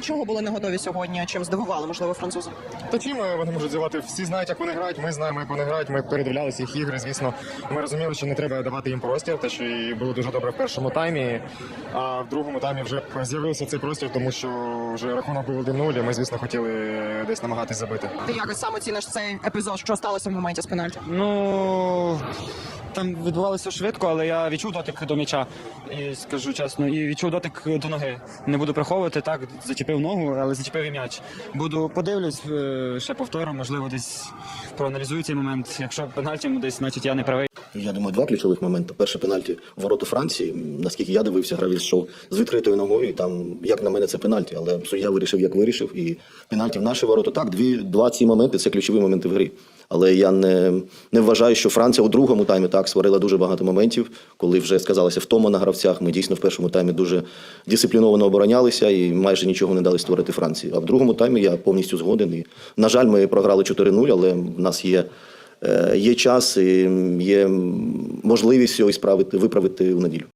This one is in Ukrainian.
До чого були не готові сьогодні? Чим здивували, можливо, французи? Та чим е, вони можуть здавати? Всі знають, як вони грають. Ми знаємо, як вони грають. Ми передивлялися їх ігри. Звісно, ми розуміли, що не треба давати їм простір, те, що і було дуже добре в першому таймі. А в другому таймі вже з'явився цей простір, тому що вже рахунок був 1-0, і Ми, звісно, хотіли десь намагатись забити. Ти якось саме ціниш цей епізод, що сталося в моменті з пенальті? Ну там відбувалося швидко, але я відчув дотик до м'яча, і скажу чесно, і відчув дотик до ноги. Не буду приховувати, так, зачепив ногу, але зачепив і м'яч. Буду подивлюсь, е, ще повторю, можливо, десь проаналізую цей момент. Якщо пенальті десь, значить я не правий. Я думаю, два ключових моменти. Перше пенальті в ворота Франції. Наскільки я дивився, гравець йшов з відкритою ногою. І там, як на мене, це пенальті. Але суддя вирішив, як вирішив. І пенальті в наші ворота. Так, дві, два ці моменти це ключові моменти в грі. Але я не, не вважаю, що Франція у другому таймі так створила дуже багато моментів, коли вже сказалося втома на гравцях. Ми дійсно в першому таймі дуже дисципліновано оборонялися і майже нічого не дали створити Франції. А в другому таймі я повністю згоден. І, на жаль, ми програли 4-0, але в нас є. Е, Є час і є можливість його справити, виправити у неділю.